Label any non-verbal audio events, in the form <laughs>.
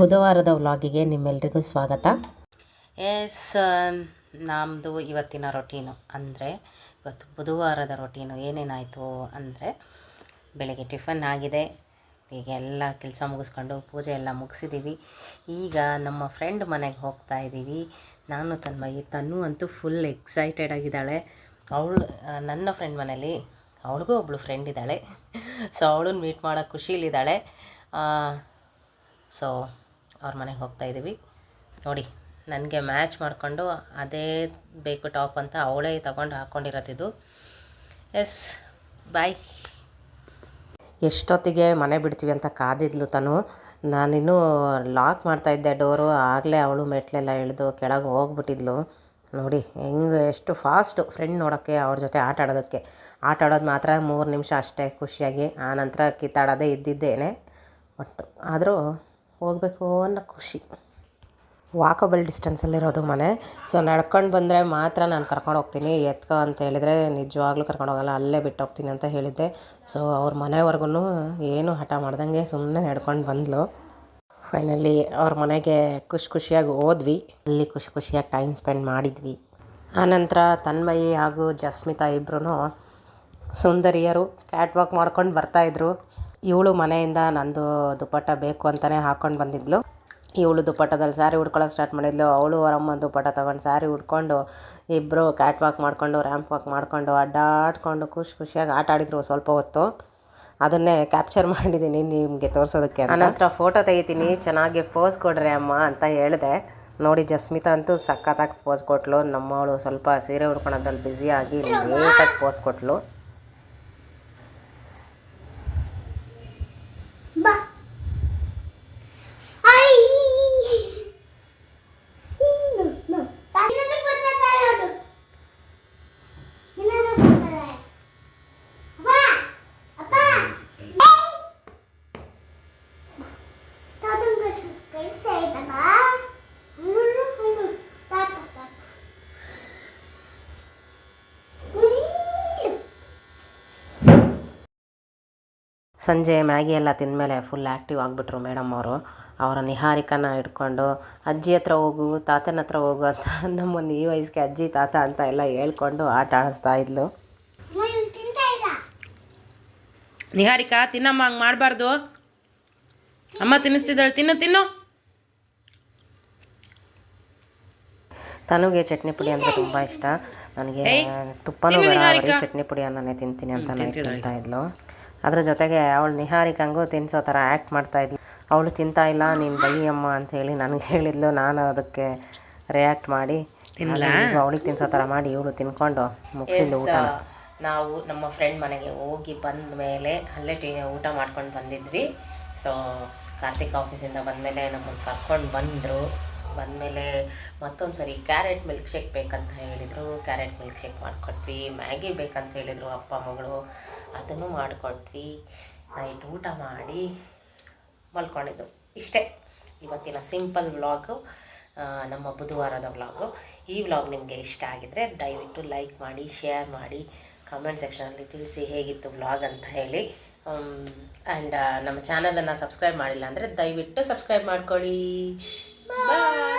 ಬುಧವಾರದ ವ್ಲಾಗಿಗೆ ನಿಮ್ಮೆಲ್ರಿಗೂ ಸ್ವಾಗತ. ಎಸ್ ನಮ್ಮದು ಇವತ್ತಿನ ರೊಟೀನು ಅಂದರೆ, ಇವತ್ತು ಬುಧವಾರದ ರೊಟೀನು ಏನೇನಾಯಿತು ಅಂದರೆ, ಬೆಳಗ್ಗೆ ಟಿಫನ್ ಆಗಿದೆ. ಈಗ ಎಲ್ಲ ಕೆಲಸ ಮುಗಿಸ್ಕೊಂಡು ಪೂಜೆ ಎಲ್ಲ ಮುಗಿಸಿದ್ದೀವಿ ಈಗ ನಮ್ಮ ಫ್ರೆಂಡ್ ಮನೆಗೆ ಹೋಗ್ತಾ ಇದ್ದೀವಿ ನಾನು ತನ್ಮಯಿ ತನ್ನು ಅಂತೂ ಫುಲ್ ಎಕ್ಸೈಟೆಡ್ ಆಗಿದ್ದಾಳೆ. ಅವಳು, ನನ್ನ ಫ್ರೆಂಡ್ ಮನೇಲಿ ಅವಳಿಗೂ ಒಬ್ಬಳು ಫ್ರೆಂಡ್ ಇದ್ದಾಳೆ. ಸೊ ಅವಳನ್ನ ಮೀಟ್ ಮಾಡೋ ಖುಷಿಲಿದ್ದಾಳೆ. ಸೊ ಅವ್ರ ಮನೆಗೆ ಹೋಗ್ತಾ ಇದ್ದೀವಿ. ನೋಡಿ, ನನಗೆ ಮ್ಯಾಚ್ ಮಾಡಿಕೊಂಡು ಅದೇ ಬೇಕು ಟಾಪ್ ಅಂತ ಅವಳೇ ತಗೊಂಡು ಹಾಕ್ಕೊಂಡಿರೋದಿದು ಎಸ್ ಬಾಯ್ ಎಷ್ಟೊತ್ತಿಗೆ ಮನೆ ಬಿಡ್ತೀವಿ ಅಂತ ಕಾದಿದ್ಲು ತಾನು. ನಾನಿನ್ನೂ ಲಾಕ್ ಮಾಡ್ತಾಯಿದ್ದೆ ಡೋರು, ಆಗಲೇ ಅವಳು ಮೆಟ್ಲೆಲ್ಲ ಇಳಿದು ಕೆಳಗೆ ಹೋಗ್ಬಿಟ್ಟಿದ್ಲು. ನೋಡಿ, ಹೆಂಗೆ ಎಷ್ಟು ಫಾಸ್ಟು ಫ್ರೆಂಡ್ ನೋಡೋಕ್ಕೆ ಅವ್ರ ಜೊತೆ ಆಟ ಆಡೋದಕ್ಕೆ. ಆಟ ಆಡೋದು ಮಾತ್ರ ಮೂರು ನಿಮಿಷ ಅಷ್ಟೇ ಖುಷಿಯಾಗಿ, ಆ ನಂತರ ಕಿತ್ತಾಡೋದೇ ಇದ್ದಿದ್ದೇನೆ. ಬಟ್ ಆದರೂ ಹೋಗಬೇಕು ಅನ್ನೋ ಖುಷಿ. ವಾಕಬಲ್ ಡಿಸ್ಟೆನ್ಸಲ್ಲಿರೋದು ಮನೆ. ಸೊ ನಡ್ಕೊಂಡು ಬಂದರೆ ಮಾತ್ರ ನಾನು ಕರ್ಕೊಂಡು ಹೋಗ್ತೀನಿ. ಎತ್ಕೋ ಅಂತ ಹೇಳಿದರೆ ನಿಜವಾಗ್ಲೂ ಕರ್ಕೊಂಡು ಹೋಗಲ್ಲ. ಅಲ್ಲೇ ಬಿಟ್ಟು ಹೋಗ್ತೀನಿ ಅಂತ ಹೇಳಿದ್ದೆ. ಸೊ ಅವ್ರ ಮನೆವರೆಗೂ ಏನು ಹಠ ಮಾಡ್ದಂಗೆ ಸುಮ್ಮನೆ ನಡ್ಕೊಂಡು ಬಂದಳು ಫೈನಲಿ ಅವ್ರ ಮನೆಗೆ ಖುಷಿ ಖುಷಿಯಾಗಿ ಹೋದ್ವಿ. ಅಲ್ಲಿ ಖುಷಿ ಖುಷಿಯಾಗಿ ಟೈಮ್ ಸ್ಪೆಂಡ್ ಮಾಡಿದ್ವಿ. ಆನಂತರ ತನ್ಮಯಿ ಹಾಗೂ ಜಸ್ಮಿತಾ ಇಬ್ಬರೂ ಸುಂದರಿಯರು ಕ್ಯಾಟ್ ವಾಕ್ ಮಾಡ್ಕೊಂಡು ಬರ್ತಾಯಿದ್ರು ಇವಳು ಮನೆಯಿಂದ ನಂದು ದುಪ್ಪಟ್ಟ ಬೇಕು ಅಂತಲೇ ಹಾಕ್ಕೊಂಡು ಬಂದಿದ್ಲು. ಇವಳು ದುಪ್ಪಟ್ಟದಲ್ಲಿ ಸ್ಯಾರಿ ಉಡ್ಕೊಳಕ್ಕೆ ಸ್ಟಾರ್ಟ್ ಮಾಡಿದ್ಲು. ಅವಳು ಅವರಮ್ಮ ದುಪ್ಪಟ್ಟ ತೊಗೊಂಡು ಸ್ಯಾರಿ ಉಟ್ಕೊಂಡು ಇಬ್ಬರು ಕ್ಯಾಟ್ ವಾಕ್ ಮಾಡಿಕೊಂಡು ರ್ಯಾಂಪ್ ವಾಕ್ ಮಾಡಿಕೊಂಡು ಅಡ್ಡಾಡ್ಕೊಂಡು ಖುಷಿ ಖುಷಿಯಾಗಿ ಆಟ ಆಡಿದ್ರು ಸ್ವಲ್ಪ ಹೊತ್ತು. ಅದನ್ನೇ ಕ್ಯಾಪ್ಚರ್ ಮಾಡಿದ್ದೀನಿ ನಿಮಗೆ ತೋರಿಸೋದಕ್ಕೆ ಅನಂತರ ಫೋಟೋ ತೆಗಿತೀನಿ. ಚೆನ್ನಾಗಿ ಪೋಸ್ ಕೊಡ್ರಿ ಅಮ್ಮ ಅಂತ ಹೇಳಿದೆ. ನೋಡಿ ಜಸ್ಮಿತಾ ಅಂತೂ ಸಖತ್ತಾಗಿ ಪೋಸ್ ಕೊಟ್ಲು. ನಮ್ಮವಳು ಸ್ವಲ್ಪ ಸೀರೆ ಉಡ್ಕೊಳೋದ್ರಲ್ಲಿ ಬ್ಯುಸಿಯಾಗಿ ನೀಟಾಗಿ ಪೋಸ್ ಕೊಟ್ಲು. ಸಂಜೆ ಮ್ಯಾಗಿ ಎಲ್ಲ ತಿಂದಮೇಲೆ ಫುಲ್ ಆ್ಯಕ್ಟಿವ್ ಆಗಿಬಿಟ್ರು ಮೇಡಮ್ ಅವರು. ಅವರ ನಿಹಾರಿಕನ ಹಿಡ್ಕೊಂಡು ಅಜ್ಜಿ ಹತ್ರ ಹೋಗು ತಾತನ ಹತ್ರ ಹೋಗು ಅಂತ <laughs> ನಮ್ಮನ್ನು ಈ ವಯಸ್ಸಿಗೆ ಅಜ್ಜಿ ತಾತ ಅಂತ ಎಲ್ಲ ಹೇಳ್ಕೊಂಡು ಆಟ ಆಡಿಸ್ತಾ ಇದ್ಲು. ನಿಹಾರಿಕಾ ತಿನ್ನಮ್ಮ ಹಂಗೆ ಮಾಡಬಾರ್ದು. ಅಮ್ಮ ತಿನ್ನಿಸ್ತಿದ್ದಾಳೆ ತಿನ್ನು ತಿನ್ನು. ತನಗೆ ಚಟ್ನಿ ಪುಡಿ ಅಂದರೆ ತುಂಬ ಇಷ್ಟ. ನನಗೆ ತುಪ್ಪನೂ ಬೇಡ ಚಟ್ನಿ ಪುಡಿ ಅನ್ನೇ ತಿಂತೀನಿ ಅಂತ ನಾನು ತಿಂತಾ ಇದ್ಲು. ಅದ್ರ ಜೊತೆಗೆ ಅವಳು ನಿಹಾರಿಕಂಗೂ ತಿನ್ಸೋ ಥರ ಆ್ಯಕ್ಟ್ ಮಾಡ್ತಾ ಇದ್ಲು. ಅವಳು ತಿಂತಾ ಇಲ್ಲ ನೀನು ಬೈಯಮ್ಮ ಅಂತ ಹೇಳಿ ನನಗೆ ಹೇಳಿದ್ಲು. ನಾನು ಅದಕ್ಕೆ ರಿಯಾಕ್ಟ್ ಮಾಡಿ ಅವಳಿಗೆ ತಿನ್ಸೋ ಥರ ಮಾಡಿ ಇವಳು ತಿನ್ಕೊಂಡು ಮುಗಿಸಿದ್ಲು ಊಟ ನಾವು ನಮ್ಮ ಫ್ರೆಂಡ್ ಮನೆಗೆ ಹೋಗಿ ಬಂದ ಮೇಲೆ ಅಲ್ಲೇ ಟಿ ಊಟ ಮಾಡ್ಕೊಂಡು ಬಂದಿದ್ವಿ. ಸೊ ಕಾರ್ತಿಕ್ ಆಫೀಸಿಂದ ಬಂದಮೇಲೆ ನಮ್ಮನ್ನು ಕರ್ಕೊಂಡು ಬಂದರು. ಬಂದಮೇಲೆ ಮತ್ತೊಂದು ಸರಿ ಕ್ಯಾರೆಟ್ ಮಿಲ್ಕ್ ಶೇಕ್ ಬೇಕಂತ ಹೇಳಿದರು. ಕ್ಯಾರೆಟ್ ಮಿಲ್ಕ್ ಶೇಕ್ ಮಾಡಿಕೊಟ್ವಿ. ಮ್ಯಾಗಿ ಬೇಕಂತ ಹೇಳಿದರು ಅಪ್ಪ ಮಗಳು. ಅದನ್ನು ಮಾಡಿಕೊಟ್ವಿ. ನೈಟ್ ಊಟ ಮಾಡಿ ಮಲ್ಕೊಂಡಿದ್ದು. ಇಷ್ಟೇ. ಇವತ್ತಿನ ಸಿಂಪಲ್ ವ್ಲಾಗು ನಮ್ಮ ಬುಧವಾರದ ವ್ಲಾಗು. ಈ ವ್ಲಾಗ್ ನಿಮಗೆ ಇಷ್ಟ ಆಗಿದರೆ ದಯವಿಟ್ಟು ಲೈಕ್ ಮಾಡಿ, ಶೇರ್ ಮಾಡಿ, ಕಮೆಂಟ್ ಸೆಕ್ಷನಲ್ಲಿ ತಿಳಿಸಿ ಹೇಗಿತ್ತು ವ್ಲಾಗ್ ಅಂತ ಹೇಳಿ. ಆ್ಯಂಡ್ ನಮ್ಮ ಚಾನಲನ್ನು ಸಬ್ಸ್ಕ್ರೈಬ್ ಮಾಡಿಲ್ಲ ಅಂದರೆ ದಯವಿಟ್ಟು ಸಬ್ಸ್ಕ್ರೈಬ್ ಮಾಡ್ಕೊಳ್ಳಿ. ಬಾಯ್